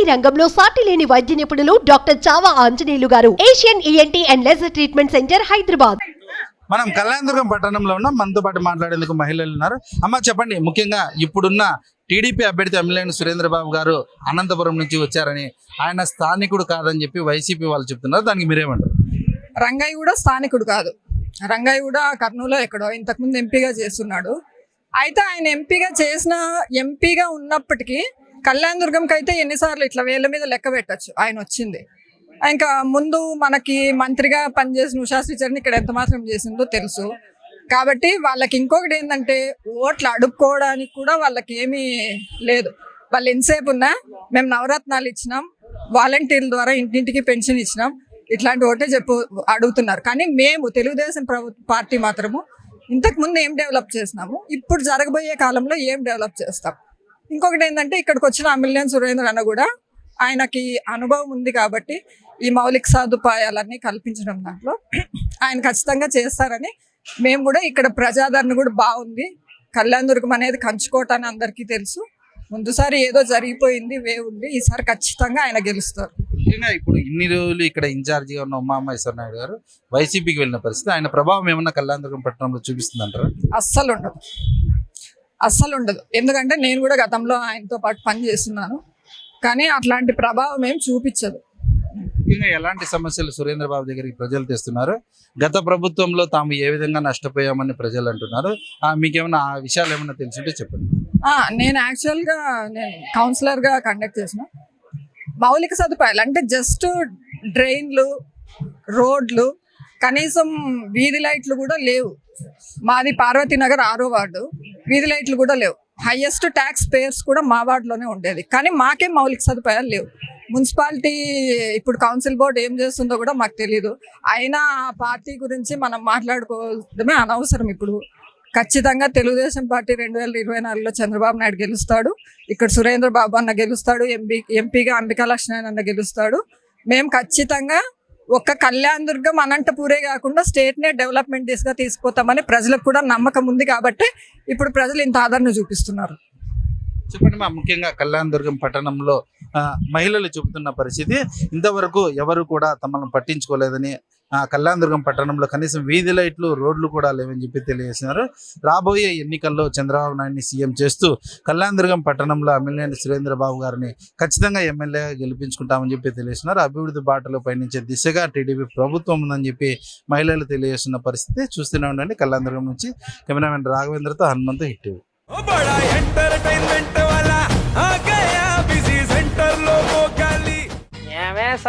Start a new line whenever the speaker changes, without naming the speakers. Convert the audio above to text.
ENT రంగంలో సాటి లేని వైద్య నిపుణులు doctor Chava Anjaneyulu garu. Asian ENT and laser treatment centre Hyderabad.
మనం కళ్యాణదుర్గం పట్టణంలో ఉన్న. మనతో పాటు మాట్లాడేందుకు మహిళలు ఉన్నారు. అమ్మ చెప్పండి ముఖ్యంగా ఇప్పుడున్న టీడీపీ అభ్యర్థి ఎమ్మెల్యేని సురేంద్రబాబు గారు అనంతపురం నుంచి వచ్చారని ఆయన స్థానికుడు కాదని చెప్పి వైసీపీ వాళ్ళు చెప్తున్నారు. దానికి మీరేమంటారు?
రంగయ్య కూడా స్థానికుడు కాదు. రంగయ్య కూడా కర్నూలులో ఎక్కడో ఇంతకుముందు ఎంపీగా చేస్తున్నాడు. అయితే ఆయన ఎంపీగా చేసిన ఎంపీగా ఉన్నప్పటికీ కళ్యాణ్ దుర్గంకి అయితే ఎన్నిసార్లు ఇట్లా వేళ్ళ మీద లెక్క పెట్టచ్చు. ఆయన వచ్చింది. ఇంకా ముందు మనకి మంత్రిగా పనిచేసిన ఉషా శ్రీచరణ్ ఇక్కడ ఎంత మాత్రం చేసిందో తెలుసు. కాబట్టి వాళ్ళకి ఇంకొకటి ఏంటంటే ఓట్లు అడుక్కోవడానికి కూడా వాళ్ళకి ఏమీ లేదు. వాళ్ళు ఎంతసేపు ఉన్నా మేము నవరత్నాలు ఇచ్చినాం వాలంటీర్ల ద్వారా ఇంటింటికి పెన్షన్ ఇచ్చినాం. ఇట్లాంటి ఓటే చెప్పు అడుగుతున్నారు. కానీ మేము తెలుగుదేశం ప్రభుత్వ పార్టీ మాత్రము ఇంతకుముందు ఏం డెవలప్ చేసినాము ఇప్పుడు జరగబోయే కాలంలో ఏం డెవలప్ చేస్తాం. ఇంకొకటి ఏంటంటే ఇక్కడికి వచ్చిన అమిలియన్ సురేంద్ర అన్న కూడా ఆయనకి అనుభవం ఉంది కాబట్టి ఈ మౌలిక సదుపాయాలన్నీ కల్పించడం దాంట్లో. ఆయన ఖచ్చితంగా చేస్తారని మేము కూడా ఇక్కడ ప్రజాదరణ కూడా బాగుంది. కళ్యాణ్ దుర్గం అనేది కంచుకోట అని అందరికీ తెలుసు. ముందుసారి ఏదో జరిగిపోయింది వే ఉంది. ఈసారి ఖచ్చితంగా ఆయన గెలుస్తారు.
ముఖ్యంగా ఇప్పుడు ఇన్ని రోజులు ఇక్కడ ఇన్ఛార్జిగా ఉన్న ఉమామహేశ్వర నాయుడు గారు వైసీపీకి వెళ్ళిన పరిస్థితి ఆయన ప్రభావం ఏమన్నా కళ్యాణదుర్గం పట్టణంలో చూపిస్తుందంటారా?
అస్సలు ఉండదు. అస్సలు ఉండదు. ఎందుకంటే నేను కూడా గతంలో ఆయనతో పాటు పని చేస్తున్నాను. కానీ అట్లాంటి ప్రభావం ఏం చూపించదు.
ముఖ్యంగా ఎలాంటి సమస్యలు సురేంద్రబాబు దగ్గరికి ప్రజలు తెస్తున్నారు? గత ప్రభుత్వంలో తాము ఏ విధంగా నష్టపోయామని ప్రజలు అంటున్నారు? ఆ, మీకేమన్నా ఆ విషయాలు ఏమన్నా తెలిసింటే చెప్పండి.
నేను యాక్చువల్గా నేను కౌన్సిలర్గా కండక్ట్ చేసిన. మౌలిక సదుపాయాలు అంటే జస్ట్ డ్రైన్లు రోడ్లు కనీసం వీధి లైట్లు కూడా లేవు. మాది పార్వతీనగర్ ఆరో వార్డు. వీధి లైట్లు కూడా లేవు. హయ్యెస్ట్ ట్యాక్స్ పేయర్స్ కూడా మా వార్డులోనే ఉండేది. కానీ మాకే మౌలిక సదుపాయాలు లేవు. మున్సిపాలిటీ ఇప్పుడు కౌన్సిల్ బోర్డు ఏం చేస్తుందో కూడా మాకు తెలియదు అయినా ఆ పార్టీ గురించి మనం మాట్లాడుకోవడమే అనవసరం ఇప్పుడు. ఖచ్చితంగా తెలుగుదేశం పార్టీ రెండు వేల ఇరవై నాలుగులో చంద్రబాబు నాయుడు గెలుస్తాడు. ఇక్కడ సురేంద్ర బాబు అన్న గెలుస్తాడు. ఎంపీ ఎంపీగా అంబికా లక్ష్మణ్ అన్న గెలుస్తాడు. మేము ఖచ్చితంగా ఒక్క కళ్యాణ్ దుర్గం అనంతపూరే కాకుండా స్టేట్నే డెవలప్మెంట్ దిశగా తీసుకుపోతామని ప్రజలకు కూడా నమ్మకం ఉంది కాబట్టి ఇప్పుడు ప్రజలు ఇంత ఆదరణ చూపిస్తున్నారు.
చెప్పండి మా ముఖ్యంగా కళ్యాణదుర్గం పట్టణంలో మహిళలు చెబుతున్న పరిస్థితి. ఇంతవరకు ఎవరు కూడా తమను పట్టించుకోలేదని కళ్యాణదుర్గం పట్టణంలో కనీసం వీధి లైట్లు రోడ్లు కూడా లేవని చెప్పి తెలియజేస్తున్నారు. రాబోయే ఎన్నికల్లో చంద్రబాబు నాయుడిని సీఎం చేస్తూ కళ్యాణదుర్గం పట్టణంలో ఎమ్మెల్యే సురేంద్రబాబు గారిని ఖచ్చితంగా ఎమ్మెల్యేగా గెలిపించుకుంటామని చెప్పి తెలియజేస్తున్నారు. అభివృద్ధి బాటలో పయనించే దిశగా టీడీపీ ప్రభుత్వం ఉందని చెప్పి మహిళలు తెలియజేస్తున్న పరిస్థితి చూస్తూనే ఉండండి. కళ్యాణదుర్గం నుంచి కెమెరామెన్ రాఘవేంద్రతో హనుమంతు హిట్